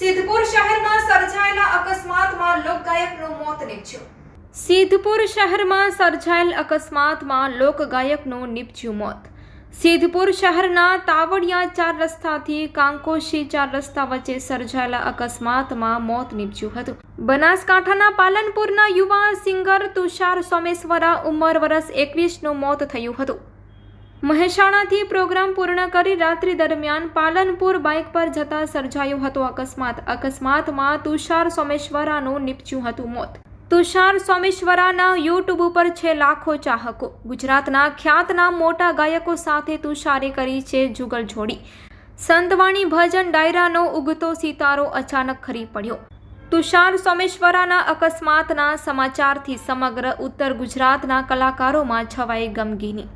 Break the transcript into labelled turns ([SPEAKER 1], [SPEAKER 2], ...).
[SPEAKER 1] સિદ્ધપુર શહેરમાં સર્જાયેલ અકસ્માતમાં લોકગાયકનું મોત નીપજ્યું. સિદ્ધપુર મોત. સિદ્ધપુર શહેરના તાવડિયા ચાર રસ્તાથી કાંકોશી ચાર રસ્તા વચ્ચે સર્જાયેલા અકસ્માતમાં મોત નીપજ્યું હતું. બનાસકાંઠાના પાલનપુરના યુવા સિંગર તુષાર સોમેશ્વરા ઉંમર વર્ષ એકવીસનું મોત થયું હતું. મહેસાણાથી પ્રોગ્રામ પૂર્ણ કરી રાત્રિ દરમિયાન પાલનપુર બાઇક પર જતા સર્જાયો હતો અકસ્માત. અકસ્માતમાં તુષાર સોમેશ્વરાનું નીપજ્યું હતું મોત. તુષાર સોમેશ્વરાના યુટ્યુબ ઉપર છે લાખો ચાહકો. ગુજરાતના ખ્યાતના મોટા ગાયકો સાથે તુષારે કરી છે જુગલ જોડી. સંતવાણી ભજન ડાયરાનો ઉગતો સિતારો અચાનક ખરી પડ્યો. તુષાર સોમેશ્વરાના અકસ્માતના સમાચારથી સમગ્ર ઉત્તર ગુજરાતના કલાકારોમાં છવાઈ ગમગીની.